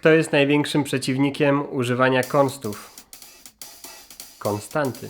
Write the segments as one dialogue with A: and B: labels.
A: Kto jest największym przeciwnikiem używania konstów? Konstanty.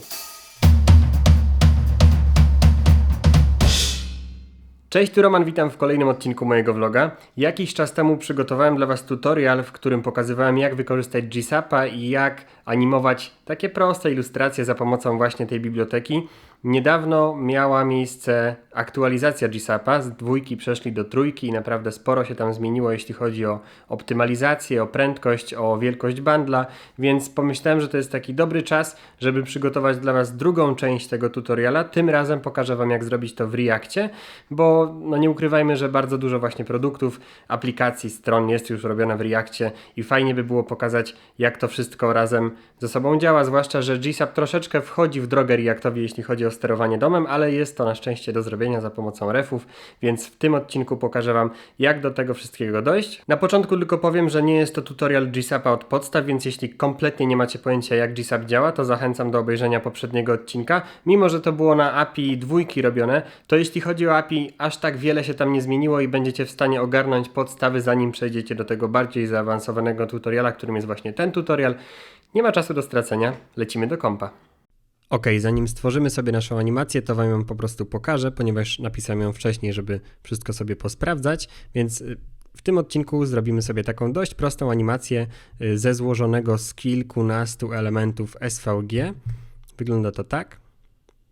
A: Cześć, tu Roman, witam w kolejnym odcinku mojego vloga. Jakiś czas temu przygotowałem dla Was tutorial, w którym pokazywałem jak wykorzystać GSAP'a i jak animować takie proste ilustracje za pomocą właśnie tej biblioteki. Niedawno miała miejsce aktualizacja GSAP'a, z dwójki przeszli do trójki i naprawdę sporo się tam zmieniło, jeśli chodzi o optymalizację, o prędkość, o wielkość bandla, więc pomyślałem, że to jest taki dobry czas, żeby przygotować dla Was drugą część tego tutoriala. Tym razem pokażę Wam jak zrobić to w Reactie, bo no nie ukrywajmy, że bardzo dużo właśnie produktów, aplikacji, stron jest już robione w Reactie i fajnie by było pokazać jak to wszystko razem ze sobą działa, zwłaszcza, że GSAP troszeczkę wchodzi w drogę Reactowi, jeśli chodzi o sterowanie domem, ale jest to na szczęście do zrobienia za pomocą refów, więc w tym odcinku pokażę Wam, jak do tego wszystkiego dojść. Na początku tylko powiem, że nie jest to tutorial GSAPa od podstaw, więc jeśli kompletnie nie macie pojęcia, jak GSAP działa, to zachęcam do obejrzenia poprzedniego odcinka. Mimo, że to było na API dwójki robione, to jeśli chodzi o API, aż tak wiele się tam nie zmieniło i będziecie w stanie ogarnąć podstawy, zanim przejdziecie do tego bardziej zaawansowanego tutoriala, którym jest właśnie ten tutorial. Nie ma czasu do stracenia, lecimy do kompa. Ok, zanim stworzymy sobie naszą animację, to Wam ją po prostu pokażę, ponieważ napisałem ją wcześniej, żeby wszystko sobie posprawdzać, więc y, w tym odcinku zrobimy sobie taką dość prostą animację y, ze złożonego z kilkunastu elementów SVG. Wygląda to tak.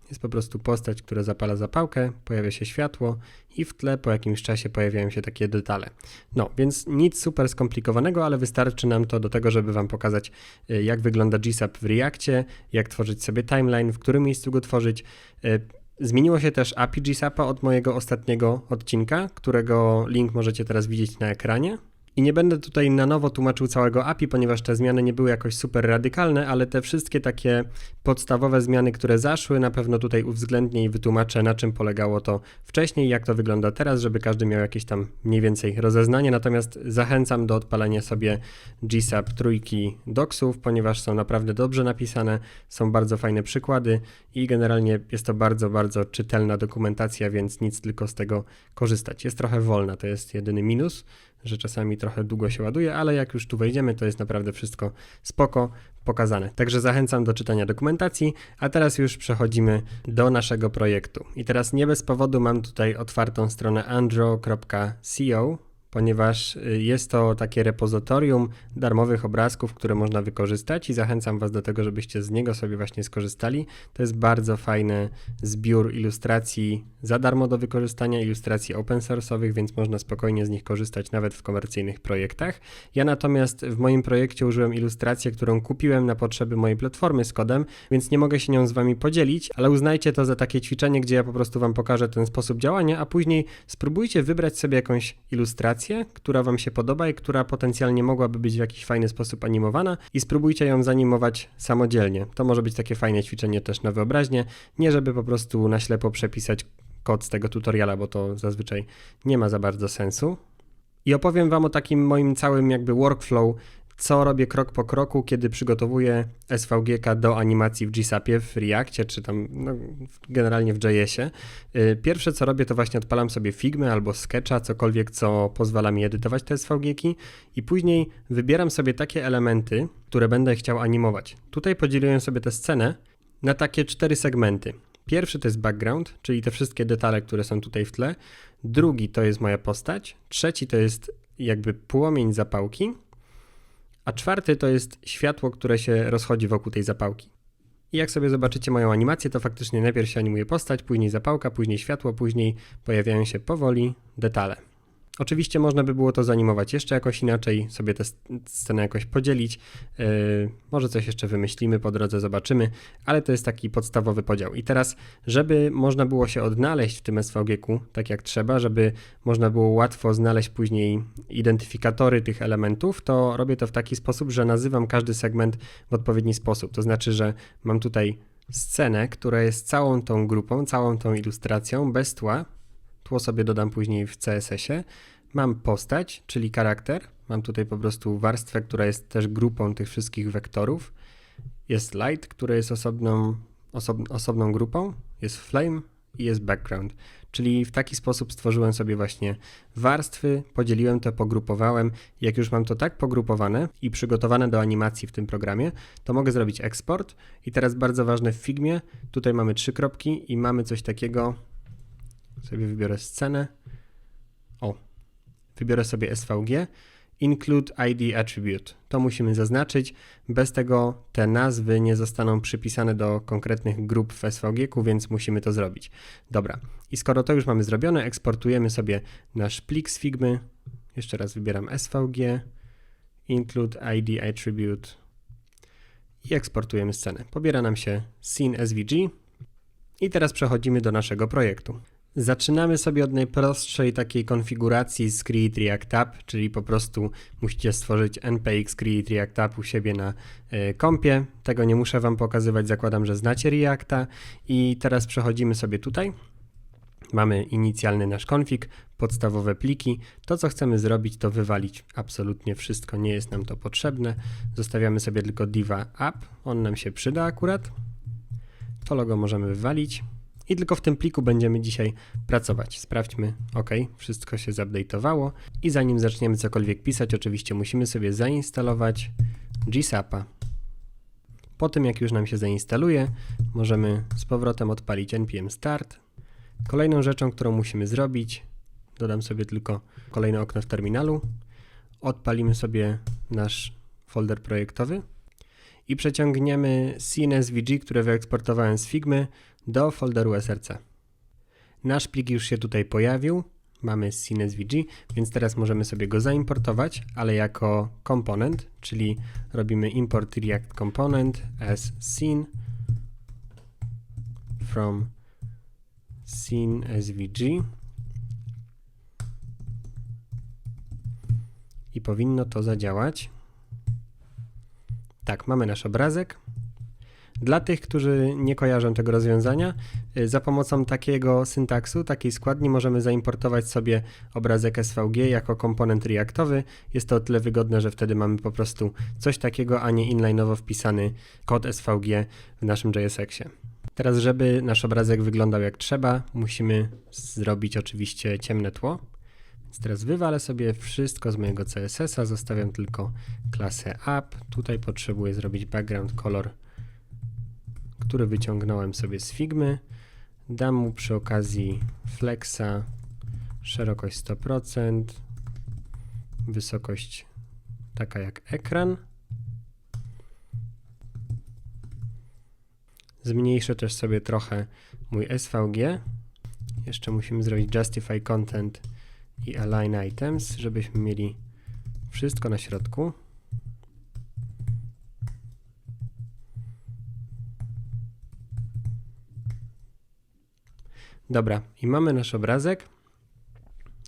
A: Jest po prostu postać, która zapala zapałkę, pojawia się światło i w tle po jakimś czasie pojawiają się takie detale. No, więc nic super skomplikowanego, ale wystarczy nam to do tego, żeby Wam pokazać, y, jak wygląda GSAP w Reakcie, jak tworzyć sobie timeline, w którym miejscu go tworzyć. Y, Zmieniło się też API GSAPa od mojego ostatniego odcinka, którego link możecie teraz widzieć na ekranie. I nie będę tutaj na nowo tłumaczył całego API, ponieważ te zmiany nie były jakoś super radykalne, ale te wszystkie takie podstawowe zmiany, które zaszły, na pewno tutaj uwzględnię i wytłumaczę, na czym polegało to wcześniej, jak to wygląda teraz, żeby każdy miał jakieś tam mniej więcej rozeznanie. Natomiast zachęcam do odpalenia sobie GSAP trójki docsów, ponieważ są naprawdę dobrze napisane, są bardzo fajne przykłady i generalnie jest to bardzo, bardzo czytelna dokumentacja, więc nic tylko z tego korzystać. Jest trochę wolna, to jest jedyny minus że czasami trochę długo się ładuje, ale jak już tu wejdziemy, to jest naprawdę wszystko spoko pokazane. Także zachęcam do czytania dokumentacji, a teraz już przechodzimy do naszego projektu. I teraz nie bez powodu mam tutaj otwartą stronę andro.co, ponieważ y, jest to takie repozytorium darmowych obrazków, które można wykorzystać i zachęcam Was do tego, żebyście z niego sobie właśnie skorzystali. To jest bardzo fajny zbiór ilustracji za darmo do wykorzystania, ilustracji open source'owych, więc można spokojnie z nich korzystać nawet w komercyjnych projektach. Ja natomiast w moim projekcie użyłem ilustrację, którą kupiłem na potrzeby mojej platformy z kodem, więc nie mogę się nią z Wami podzielić, ale uznajcie to za takie ćwiczenie, gdzie ja po prostu Wam pokażę ten sposób działania, a później spróbujcie wybrać sobie jakąś ilustrację, która Wam się podoba i która potencjalnie mogłaby być w jakiś fajny sposób animowana i spróbujcie ją zanimować samodzielnie. To może być takie fajne ćwiczenie też na wyobraźnię, nie żeby po prostu na ślepo przepisać kod z tego tutoriala, bo to zazwyczaj nie ma za bardzo sensu. I opowiem Wam o takim moim całym jakby workflow co robię krok po kroku, kiedy przygotowuję SVGK do animacji w GSAPie, w Reactie, czy tam no, generalnie w JS-ie. Y, pierwsze co robię, to właśnie odpalam sobie Figmy albo Sketcha, cokolwiek, co pozwala mi edytować te SVGki i później wybieram sobie takie elementy, które będę chciał animować. Tutaj podzieliłem sobie tę scenę na takie cztery segmenty. Pierwszy to jest background, czyli te wszystkie detale, które są tutaj w tle. Drugi to jest moja postać. Trzeci to jest jakby płomień zapałki a czwarty to jest światło, które się rozchodzi wokół tej zapałki. I jak sobie zobaczycie moją animację, to faktycznie najpierw się animuje postać, później zapałka, później światło, później pojawiają się powoli detale. Oczywiście można by było to zanimować jeszcze jakoś inaczej, sobie tę scenę jakoś podzielić. Yy, może coś jeszcze wymyślimy po drodze, zobaczymy, ale to jest taki podstawowy podział. I teraz, żeby można było się odnaleźć w tym SVG-ku tak jak trzeba, żeby można było łatwo znaleźć później identyfikatory tych elementów, to robię to w taki sposób, że nazywam każdy segment w odpowiedni sposób. To znaczy, że mam tutaj scenę, która jest całą tą grupą, całą tą ilustracją bez tła, Tło sobie dodam później w CSS-ie. Mam postać, czyli charakter. Mam tutaj po prostu warstwę, która jest też grupą tych wszystkich wektorów. Jest light, który jest osobną, osob, osobną grupą. Jest flame i jest background. Czyli w taki sposób stworzyłem sobie właśnie warstwy, podzieliłem to, pogrupowałem. Jak już mam to tak pogrupowane i przygotowane do animacji w tym programie, to mogę zrobić eksport. I teraz bardzo ważne w Figmie, tutaj mamy trzy kropki i mamy coś takiego, sobie wybiorę scenę. O, wybiorę sobie SVG, include ID attribute. To musimy zaznaczyć. Bez tego te nazwy nie zostaną przypisane do konkretnych grup w SVG, więc musimy to zrobić. Dobra. I skoro to już mamy zrobione, eksportujemy sobie nasz plik z Figmy. Jeszcze raz wybieram SVG, include ID attribute i eksportujemy scenę. Pobiera nam się scene SVG i teraz przechodzimy do naszego projektu. Zaczynamy sobie od najprostszej takiej konfiguracji z Create React App, czyli po prostu musicie stworzyć npx Create React App u siebie na y, kompie. Tego nie muszę Wam pokazywać, zakładam, że znacie Reacta. I teraz przechodzimy sobie tutaj. Mamy inicjalny nasz konfig, podstawowe pliki. To, co chcemy zrobić, to wywalić absolutnie wszystko, nie jest nam to potrzebne. Zostawiamy sobie tylko diva app, on nam się przyda akurat. To logo możemy wywalić. I tylko w tym pliku będziemy dzisiaj pracować. Sprawdźmy, ok, wszystko się zupdate'owało. I zanim zaczniemy cokolwiek pisać, oczywiście musimy sobie zainstalować GSAPA. Po tym, jak już nam się zainstaluje, możemy z powrotem odpalić npm start. Kolejną rzeczą, którą musimy zrobić, dodam sobie tylko kolejne okno w terminalu, odpalimy sobie nasz folder projektowy i przeciągniemy scene.svg, które wyeksportowałem z Figmy, do folderu src. Nasz plik już się tutaj pojawił, mamy scene.svg, więc teraz możemy sobie go zaimportować, ale jako komponent, czyli robimy import react component as scene from scene.svg i powinno to zadziałać. Tak, mamy nasz obrazek. Dla tych, którzy nie kojarzą tego rozwiązania, y, za pomocą takiego syntaksu, takiej składni możemy zaimportować sobie obrazek SVG jako komponent reaktowy. Jest to o tyle wygodne, że wtedy mamy po prostu coś takiego, a nie inline'owo wpisany kod SVG w naszym JSX-ie. Teraz, żeby nasz obrazek wyglądał jak trzeba, musimy zrobić oczywiście ciemne tło. Więc teraz wywalę sobie wszystko z mojego CSS-a, zostawiam tylko klasę app. Tutaj potrzebuję zrobić background color który wyciągnąłem sobie z Figmy. Dam mu przy okazji flexa szerokość 100%, wysokość taka jak ekran. Zmniejszę też sobie trochę mój SVG. Jeszcze musimy zrobić Justify Content i Align Items, żebyśmy mieli wszystko na środku. Dobra, i mamy nasz obrazek.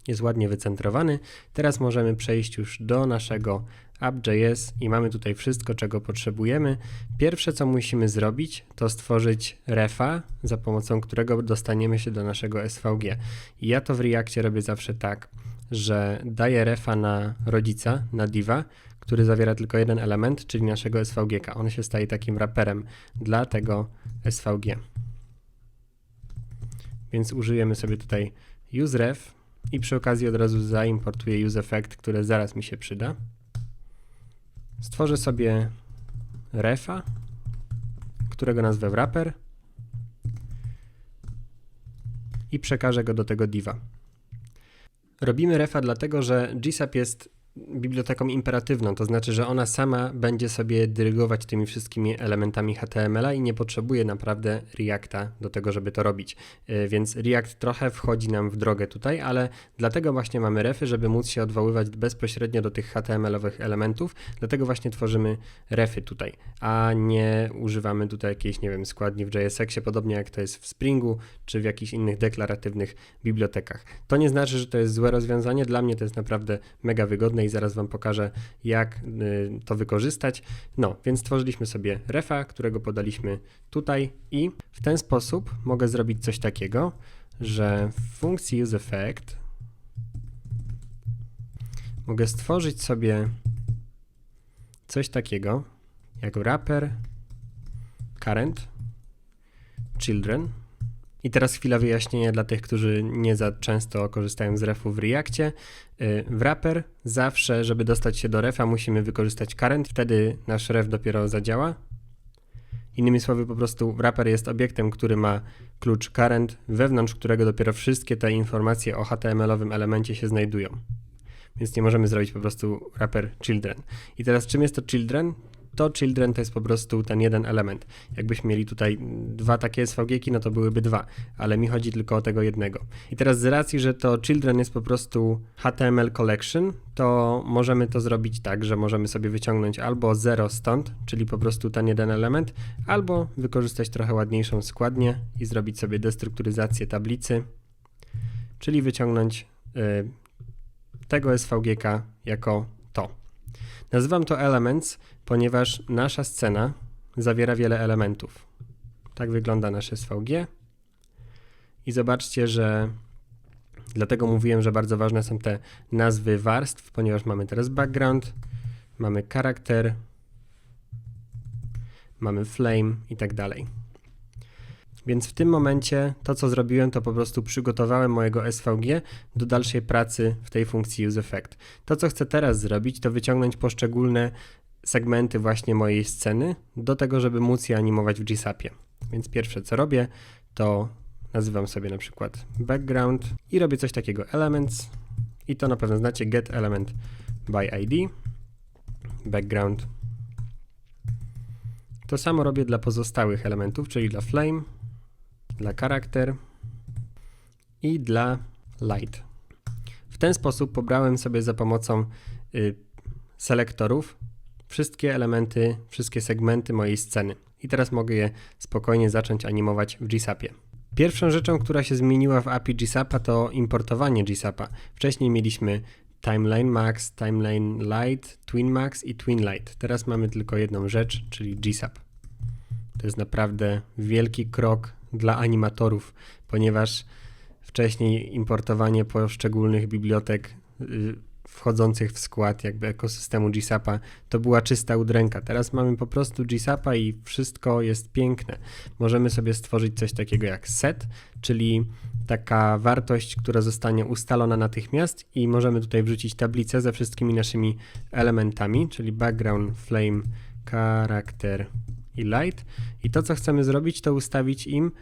A: Jest ładnie wycentrowany. Teraz możemy przejść już do naszego app.js i mamy tutaj wszystko, czego potrzebujemy. Pierwsze, co musimy zrobić, to stworzyć refa, za pomocą którego dostaniemy się do naszego SVG. I ja to w Reakcie robię zawsze tak, że daję refa na rodzica, na diva, który zawiera tylko jeden element, czyli naszego SVG. On się staje takim raperem dla tego SVG. Więc użyjemy sobie tutaj useRef i przy okazji od razu zaimportuję useEffect, które zaraz mi się przyda. Stworzę sobie refa, którego nazwę wrapper i przekażę go do tego diva. Robimy refa dlatego, że GSAP jest biblioteką imperatywną, to znaczy, że ona sama będzie sobie dyrygować tymi wszystkimi elementami HTML-a i nie potrzebuje naprawdę Reacta do tego, żeby to robić. E, więc React trochę wchodzi nam w drogę tutaj, ale dlatego właśnie mamy refy, żeby móc się odwoływać bezpośrednio do tych HTML-owych elementów, dlatego właśnie tworzymy refy tutaj, a nie używamy tutaj jakiejś, nie wiem, składni w JSX-ie, podobnie jak to jest w Springu, czy w jakichś innych deklaratywnych bibliotekach. To nie znaczy, że to jest złe rozwiązanie, dla mnie to jest naprawdę mega wygodne i zaraz Wam pokażę, jak y, to wykorzystać. No, więc stworzyliśmy sobie refa, którego podaliśmy tutaj i w ten sposób mogę zrobić coś takiego, że w funkcji useEffect mogę stworzyć sobie coś takiego jak wrapper current children I teraz chwila wyjaśnienia dla tych, którzy nie za często korzystają z refu w Reakcie. Y, W wrapper zawsze, żeby dostać się do refa, musimy wykorzystać current, wtedy nasz ref dopiero zadziała. Innymi słowy, po prostu wrapper jest obiektem, który ma klucz current, wewnątrz którego dopiero wszystkie te informacje o HTML-owym elemencie się znajdują. Więc nie możemy zrobić po prostu wrapper children. I teraz czym jest to children? To children to jest po prostu ten jeden element. Jakbyśmy mieli tutaj dwa takie SVG-ki, no to byłyby dwa, ale mi chodzi tylko o tego jednego. I teraz z racji, że to children jest po prostu HTML collection, to możemy to zrobić tak, że możemy sobie wyciągnąć albo 0 stąd, czyli po prostu ten jeden element, albo wykorzystać trochę ładniejszą składnię i zrobić sobie destrukturyzację tablicy, czyli wyciągnąć y, tego SVG-ka jako to. Nazywam to Elements, ponieważ nasza scena zawiera wiele elementów. Tak wygląda nasze SVG. I zobaczcie, że dlatego mówiłem, że bardzo ważne są te nazwy warstw, ponieważ mamy teraz background, mamy charakter, mamy flame i tak dalej. Więc w tym momencie to, co zrobiłem, to po prostu przygotowałem mojego SVG do dalszej pracy w tej funkcji useEffect. To, co chcę teraz zrobić, to wyciągnąć poszczególne segmenty właśnie mojej sceny do tego, żeby móc je animować w GSAPie. Więc pierwsze, co robię, to nazywam sobie na przykład background i robię coś takiego elements i to na pewno znacie get element by id background. To samo robię dla pozostałych elementów, czyli dla flame, dla charakter i dla light. W ten sposób pobrałem sobie za pomocą y, selektorów wszystkie elementy, wszystkie segmenty mojej sceny. I teraz mogę je spokojnie zacząć animować w GSAPie. Pierwszą rzeczą, która się zmieniła w API GSAPa to importowanie GSAPa. Wcześniej mieliśmy Timeline Max, Timeline Light, Twin Max i Twin Light. Teraz mamy tylko jedną rzecz, czyli GSAP. To jest naprawdę wielki krok dla animatorów, ponieważ wcześniej importowanie poszczególnych bibliotek y, wchodzących w skład jakby ekosystemu GSAPa to była czysta udręka. Teraz mamy po prostu GSAPa i wszystko jest piękne. Możemy sobie stworzyć coś takiego jak set, czyli taka wartość, która zostanie ustalona natychmiast i możemy tutaj wrzucić tablicę ze wszystkimi naszymi elementami, czyli background, flame, charakter i light. I to, co chcemy zrobić, to ustawić im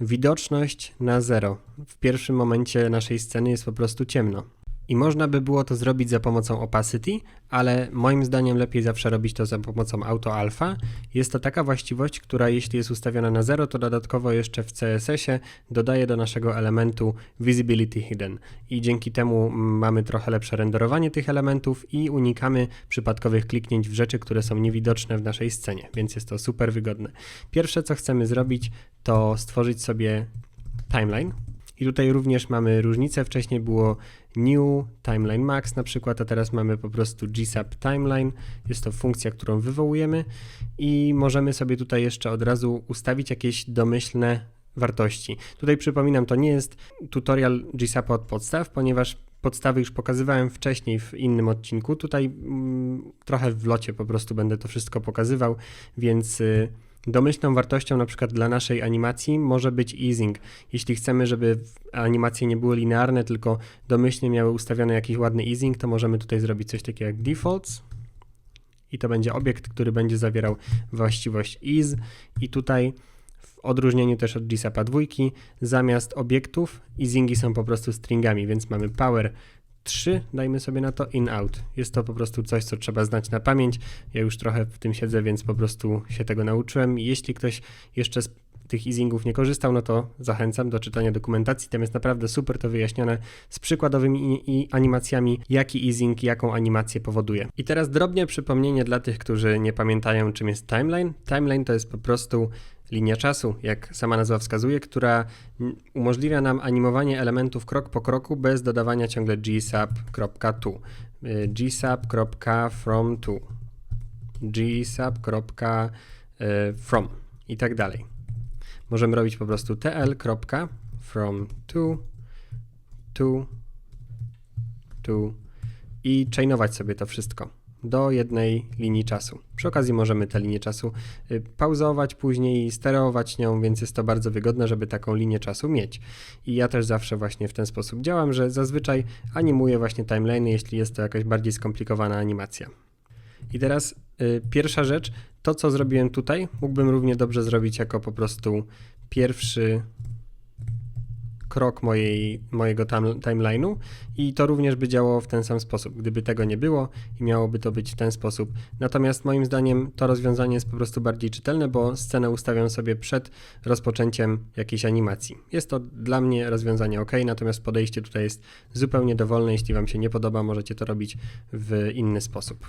A: widoczność na zero. W pierwszym momencie naszej sceny jest po prostu ciemno. I można by było to zrobić za pomocą opacity, ale moim zdaniem lepiej zawsze robić to za pomocą auto alpha. Jest to taka właściwość, która jeśli jest ustawiona na 0, to dodatkowo jeszcze w CSS-ie dodaje do naszego elementu visibility hidden. I dzięki temu mamy trochę lepsze renderowanie tych elementów i unikamy przypadkowych kliknięć w rzeczy, które są niewidoczne w naszej scenie, więc jest to super wygodne. Pierwsze co chcemy zrobić, to stworzyć sobie timeline. I tutaj również mamy różnicę. Wcześniej było New Timeline Max na przykład, a teraz mamy po prostu GSAP Timeline. Jest to funkcja, którą wywołujemy i możemy sobie tutaj jeszcze od razu ustawić jakieś domyślne wartości. Tutaj przypominam, to nie jest tutorial GSAP od podstaw, ponieważ podstawy już pokazywałem wcześniej w innym odcinku. Tutaj mm, trochę w locie po prostu będę to wszystko pokazywał, więc y, Domyślną wartością na przykład dla naszej animacji może być easing. Jeśli chcemy, żeby animacje nie były linearne, tylko domyślnie miały ustawiony jakiś ładny easing, to możemy tutaj zrobić coś takiego jak defaults i to będzie obiekt, który będzie zawierał właściwość is i tutaj w odróżnieniu też od GSAPa 2 zamiast obiektów easingi są po prostu stringami, więc mamy power 3, dajmy sobie na to in-out. Jest to po prostu coś, co trzeba znać na pamięć. Ja już trochę w tym siedzę, więc po prostu się tego nauczyłem. Jeśli ktoś jeszcze tych easingów nie korzystał, no to zachęcam do czytania dokumentacji. Tam jest naprawdę super to wyjaśnione z przykładowymi i animacjami, jaki easing, jaką animację powoduje. I teraz drobnie przypomnienie dla tych, którzy nie pamiętają, czym jest timeline. Timeline to jest po prostu linia czasu, jak sama nazwa wskazuje, która umożliwia nam animowanie elementów krok po kroku bez dodawania ciągle gsub.to, gsub.from2, gsub.from i tak dalej. Możemy robić po prostu tl.from to to to i chainować sobie to wszystko. do jednej linii czasu. Przy okazji możemy tę linię czasu y, pauzować później i sterować nią, więc jest to bardzo wygodne, żeby taką linię czasu mieć. I ja też zawsze właśnie w ten sposób działam, że zazwyczaj animuję właśnie timeliny, jeśli jest to jakaś bardziej skomplikowana animacja. I teraz y, pierwsza rzecz, to co zrobiłem tutaj, mógłbym równie dobrze zrobić jako po prostu pierwszy krok mojej, mojego timeline'u i to również by działało w ten sam sposób, gdyby tego nie było i miałoby to być w ten sposób. Natomiast moim zdaniem to rozwiązanie jest po prostu bardziej czytelne, bo scenę ustawiam sobie przed rozpoczęciem jakiejś animacji. Jest to dla mnie rozwiązanie ok, natomiast podejście tutaj jest zupełnie dowolne. Jeśli Wam się nie podoba, możecie to robić w inny sposób.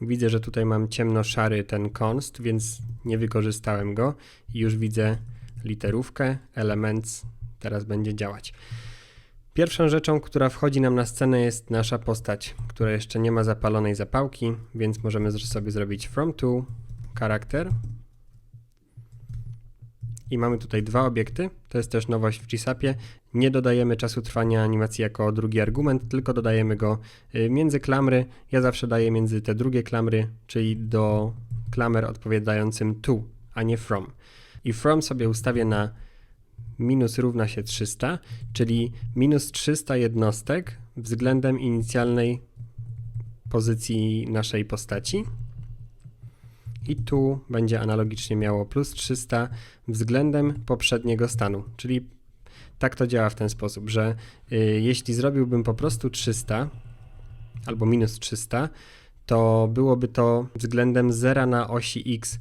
A: Widzę, że tutaj mam ciemno-szary ten konst, więc nie wykorzystałem go i już widzę literówkę, element teraz będzie działać. Pierwszą rzeczą, która wchodzi nam na scenę jest nasza postać, która jeszcze nie ma zapalonej zapałki, więc możemy sobie zrobić from to charakter. I mamy tutaj dwa obiekty. To jest też nowość w GSAPie. Nie dodajemy czasu trwania animacji jako drugi argument, tylko dodajemy go y, między klamry. Ja zawsze daję między te drugie klamry, czyli do klamer odpowiadającym to, a nie from i from sobie ustawię na minus równa się 300, czyli minus 300 jednostek względem inicjalnej pozycji naszej postaci. I tu będzie analogicznie miało plus 300 względem poprzedniego stanu, czyli tak to działa w ten sposób, że y, jeśli zrobiłbym po prostu 300 albo minus 300, to byłoby to względem zera na osi x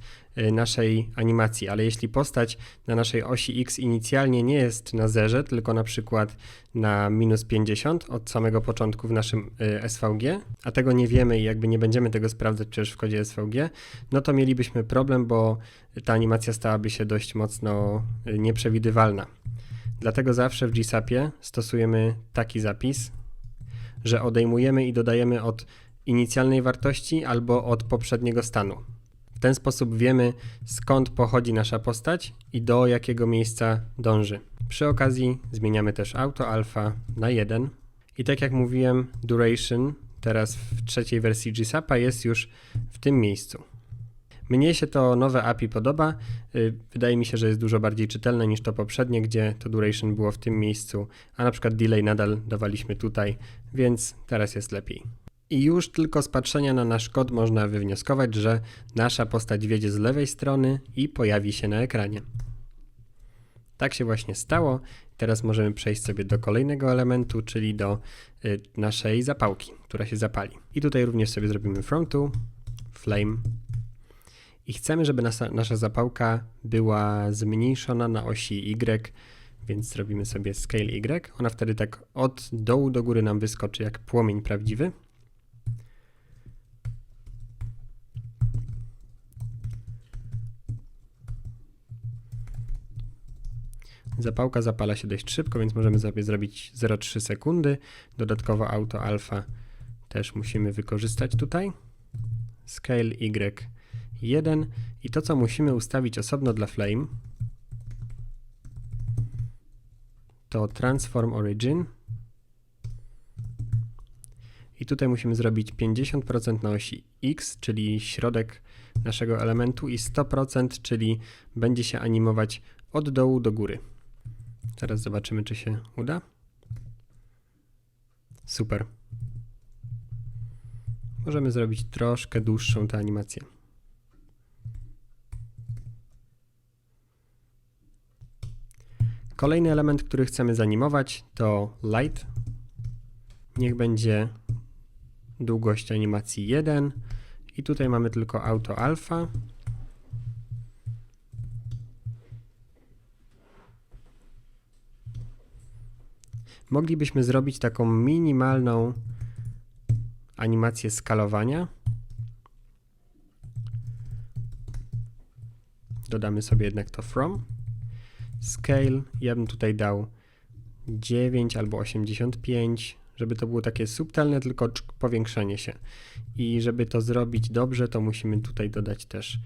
A: naszej animacji, ale jeśli postać na naszej osi x inicjalnie nie jest na zerze, tylko na przykład na minus 50 od samego początku w naszym y, SVG, a tego nie wiemy i jakby nie będziemy tego sprawdzać przecież w kodzie SVG, no to mielibyśmy problem, bo ta animacja stałaby się dość mocno y, nieprzewidywalna. Dlatego zawsze w GSAPie stosujemy taki zapis, że odejmujemy i dodajemy od inicjalnej wartości albo od poprzedniego stanu. W ten sposób wiemy skąd pochodzi nasza postać i do jakiego miejsca dąży. Przy okazji zmieniamy też auto alpha na 1 i tak jak mówiłem duration teraz w trzeciej wersji GSAPa jest już w tym miejscu. Mnie się to nowe API podoba. Y, wydaje mi się, że jest dużo bardziej czytelne niż to poprzednie, gdzie to duration było w tym miejscu, a na przykład delay nadal dawaliśmy tutaj, więc teraz jest lepiej. I już tylko z patrzenia na nasz kod można wywnioskować, że nasza postać wiedzie z lewej strony i pojawi się na ekranie. Tak się właśnie stało. Teraz możemy przejść sobie do kolejnego elementu, czyli do y, naszej zapałki, która się zapali. I tutaj również sobie zrobimy from to, flame. I chcemy, żeby nasza, nasza zapałka była zmniejszona na osi Y, więc zrobimy sobie scale Y. Ona wtedy tak od dołu do góry nam wyskoczy jak płomień prawdziwy. Zapałka zapala się dość szybko, więc możemy sobie zrobić 0,3 sekundy. Dodatkowo auto alfa też musimy wykorzystać tutaj. Scale Y1 i to co musimy ustawić osobno dla flame to transform origin i tutaj musimy zrobić 50% na osi x, czyli środek naszego elementu i 100%, czyli będzie się animować od dołu do góry. Teraz zobaczymy, czy się uda. Super. Możemy zrobić troszkę dłuższą tę animację. Kolejny element, który chcemy zanimować to light. Niech będzie długość animacji 1 i tutaj mamy tylko auto alfa. Moglibyśmy zrobić taką minimalną animację skalowania. Dodamy sobie jednak to from. Scale, ja bym tutaj dał 9 albo 85, żeby to było takie subtelne, tylko powiększenie się. I żeby to zrobić dobrze, to musimy tutaj dodać też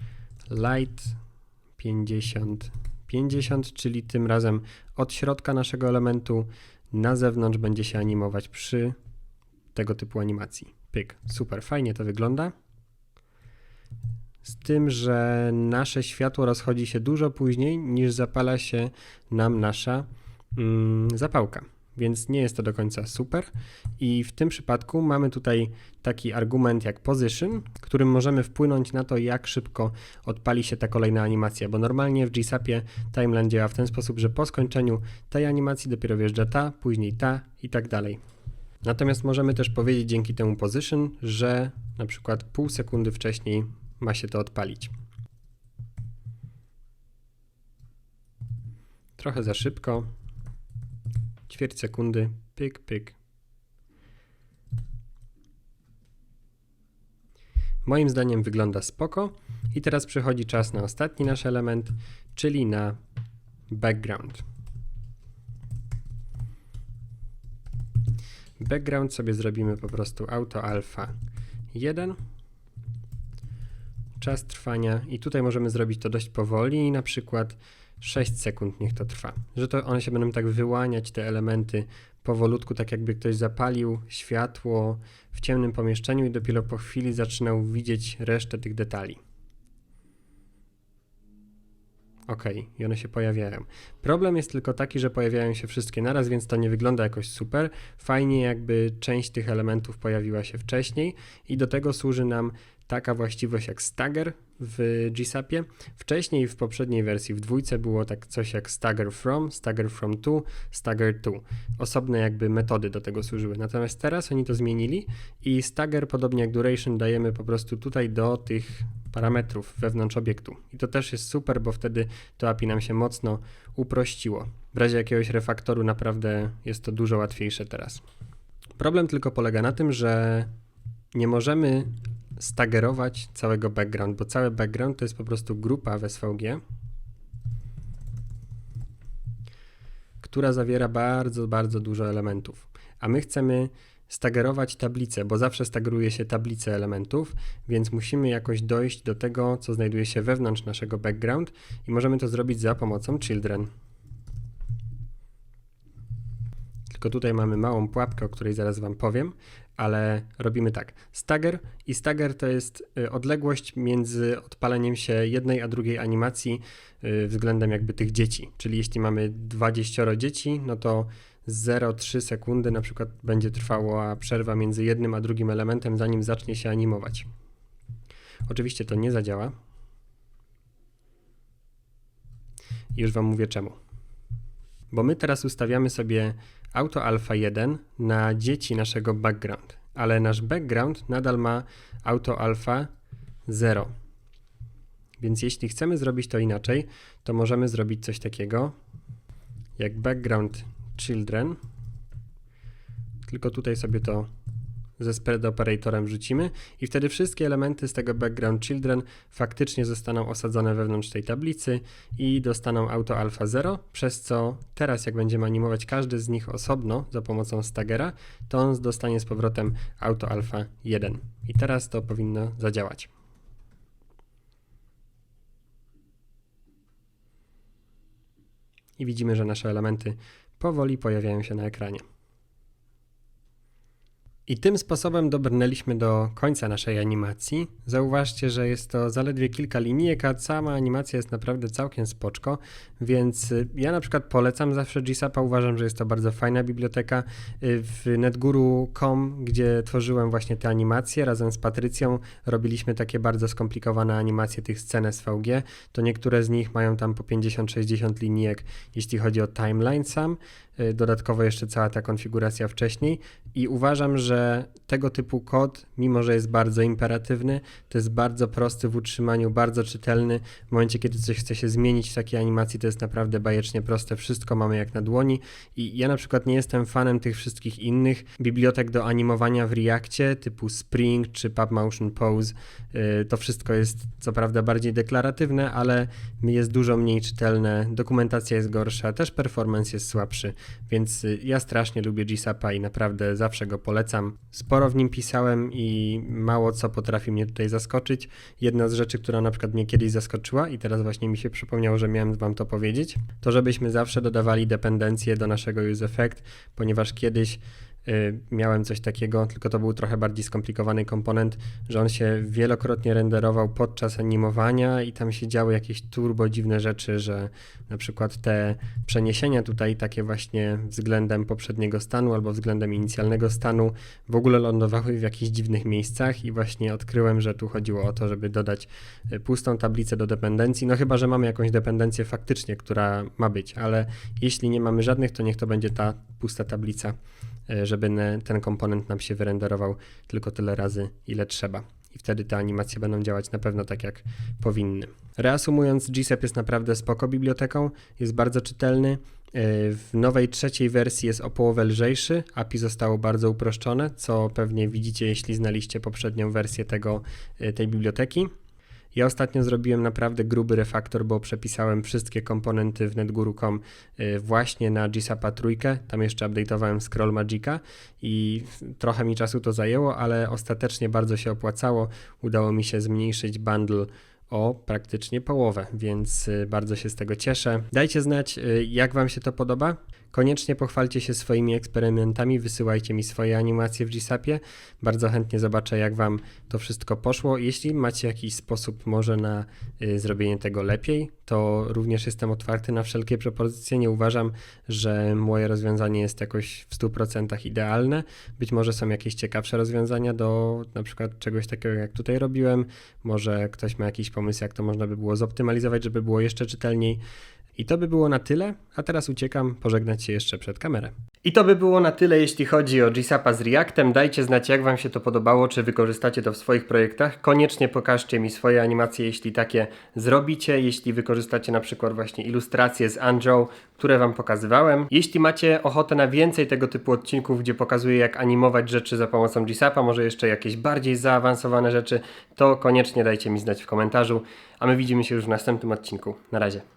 A: light 50, 50, czyli tym razem od środka naszego elementu na zewnątrz będzie się animować przy tego typu animacji. Pyk. Super, fajnie to wygląda. Z tym, że nasze światło rozchodzi się dużo później niż zapala się nam nasza mm, zapałka. Więc nie jest to do końca super. I w tym przypadku mamy tutaj taki argument jak position, którym możemy wpłynąć na to, jak szybko odpali się ta kolejna animacja, bo normalnie w GSAPie timeline działa w ten sposób, że po skończeniu tej animacji dopiero wjeżdża ta, później ta i tak dalej. Natomiast możemy też powiedzieć dzięki temu position, że na przykład pół sekundy wcześniej ma się to odpalić. Trochę za szybko. Ćwierć sekundy. Pyk, pyk. Moim zdaniem wygląda spoko. I teraz przychodzi czas na ostatni nasz element, czyli na background. Background sobie zrobimy po prostu auto alfa 1 czas trwania i tutaj możemy zrobić to dość powoli, na przykład 6 sekund niech to trwa. Że to one się będą tak wyłaniać, te elementy powolutku, tak jakby ktoś zapalił światło w ciemnym pomieszczeniu i dopiero po chwili zaczynał widzieć resztę tych detali. Ok, i one się pojawiają. Problem jest tylko taki, że pojawiają się wszystkie naraz, więc to nie wygląda jakoś super. Fajnie, jakby część tych elementów pojawiła się wcześniej, i do tego służy nam taka właściwość jak stagger w GSAPie. Wcześniej w poprzedniej wersji w dwójce było tak coś jak stagger from, stagger from to, stagger to. Osobne jakby metody do tego służyły. Natomiast teraz oni to zmienili i stagger, podobnie jak duration, dajemy po prostu tutaj do tych parametrów wewnątrz obiektu. I to też jest super, bo wtedy to API nam się mocno uprościło. W razie jakiegoś refaktoru naprawdę jest to dużo łatwiejsze teraz. Problem tylko polega na tym, że nie możemy stagerować całego background, bo cały background to jest po prostu grupa w SVG, która zawiera bardzo, bardzo dużo elementów. A my chcemy stagerować tablicę, bo zawsze stageruje się tablicę elementów, więc musimy jakoś dojść do tego, co znajduje się wewnątrz naszego background i możemy to zrobić za pomocą children. Tylko tutaj mamy małą pułapkę, o której zaraz Wam powiem, ale robimy tak. Stagger i stagger to jest y, odległość między odpaleniem się jednej a drugiej animacji y, względem jakby tych dzieci. Czyli jeśli mamy 20 dzieci, no to 0,3 sekundy na przykład będzie trwała przerwa między jednym a drugim elementem, zanim zacznie się animować. Oczywiście to nie zadziała. Już Wam mówię czemu. Bo my teraz ustawiamy sobie auto alfa 1 na dzieci naszego background, ale nasz background nadal ma auto alfa 0. Więc jeśli chcemy zrobić to inaczej, to możemy zrobić coś takiego jak background children, tylko tutaj sobie to ze spread operatorem wrzucimy i wtedy wszystkie elementy z tego background children faktycznie zostaną osadzone wewnątrz tej tablicy i dostaną auto alpha 0, przez co teraz jak będziemy animować każdy z nich osobno za pomocą stagera, to on dostanie z powrotem auto alpha 1. I teraz to powinno zadziałać. I widzimy, że nasze elementy powoli pojawiają się na ekranie. I tym sposobem dobrnęliśmy do końca naszej animacji. Zauważcie, że jest to zaledwie kilka linijek, a sama animacja jest naprawdę całkiem spoczko, więc y, ja na przykład polecam zawsze GSAPa, uważam, że jest to bardzo fajna biblioteka. Y, w netguru.com, gdzie tworzyłem właśnie te animacje razem z Patrycją, robiliśmy takie bardzo skomplikowane animacje tych scen SVG, to niektóre z nich mają tam po 50-60 linijek, jeśli chodzi o timeline sam, dodatkowo jeszcze cała ta konfiguracja wcześniej i uważam, że tego typu kod, mimo że jest bardzo imperatywny, to jest bardzo prosty w utrzymaniu, bardzo czytelny. W momencie, kiedy coś chce się zmienić w takiej animacji, to jest naprawdę bajecznie proste. Wszystko mamy jak na dłoni i ja na przykład nie jestem fanem tych wszystkich innych bibliotek do animowania w Reakcie, typu Spring czy PubMotion Pose. Y, to wszystko jest co prawda bardziej deklaratywne, ale jest dużo mniej czytelne, dokumentacja jest gorsza, też performance jest słabszy, więc y, ja strasznie lubię GSAPa i naprawdę zawsze go polecam. Sporo w nim pisałem i mało co potrafi mnie tutaj zaskoczyć. Jedna z rzeczy, która na przykład mnie kiedyś zaskoczyła i teraz właśnie mi się przypomniało, że miałem wam to powiedzieć, to żebyśmy zawsze dodawali dependencje do naszego useEffect, ponieważ kiedyś miałem coś takiego, tylko to był trochę bardziej skomplikowany komponent, że on się wielokrotnie renderował podczas animowania i tam się działy jakieś turbo dziwne rzeczy, że na przykład te przeniesienia tutaj takie właśnie względem poprzedniego stanu albo względem inicjalnego stanu w ogóle lądowały w jakichś dziwnych miejscach i właśnie odkryłem, że tu chodziło o to, żeby dodać y, pustą tablicę do dependencji, no chyba, że mamy jakąś dependencję faktycznie, która ma być, ale jeśli nie mamy żadnych, to niech to będzie ta pusta tablica, y, żeby ne- ten komponent nam się wyrenderował tylko tyle razy, ile trzeba. I wtedy te animacje będą działać na pewno tak, jak powinny. Reasumując, GSAP jest naprawdę spoko biblioteką, jest bardzo czytelny. Y, W nowej trzeciej wersji jest o połowę lżejszy, API zostało bardzo uproszczone, co pewnie widzicie, jeśli znaliście poprzednią wersję tego, y, tej biblioteki. Ja ostatnio zrobiłem naprawdę gruby refaktor, bo przepisałem wszystkie komponenty w netguru.com y, właśnie na GSAPa trójkę. Tam jeszcze update'owałem Scroll Magica i trochę mi czasu to zajęło, ale ostatecznie bardzo się opłacało. Udało mi się zmniejszyć bundle o praktycznie połowę, więc y, bardzo się z tego cieszę. Dajcie znać, y, jak Wam się to podoba. Koniecznie pochwalcie się swoimi eksperymentami, wysyłajcie mi swoje animacje w GSAPie. Bardzo chętnie zobaczę, jak Wam to wszystko poszło. Jeśli macie jakiś sposób może na y, zrobienie tego lepiej, to również jestem otwarty na wszelkie propozycje. Nie uważam, że moje rozwiązanie jest jakoś w 100% idealne. Być może są jakieś ciekawsze rozwiązania do na przykład czegoś takiego, jak tutaj robiłem. Może ktoś ma jakiś pomysł, jak to można by było zoptymalizować, żeby było jeszcze czytelniej. I to by było na tyle, a teraz uciekam pożegnać się jeszcze przed kamerę. I to by było na tyle, jeśli chodzi o GSAPa z Reactem. Dajcie znać, jak Wam się to podobało, czy wykorzystacie to w swoich projektach. Koniecznie pokażcie mi swoje animacje, jeśli takie zrobicie, jeśli wykorzystacie na przykład właśnie ilustracje z Anjo, które Wam pokazywałem. Jeśli macie ochotę na więcej tego typu odcinków, gdzie pokazuję, jak animować rzeczy za pomocą GSAPa, może jeszcze jakieś bardziej zaawansowane rzeczy, to koniecznie dajcie mi znać w komentarzu, a my widzimy się już w następnym odcinku. Na razie.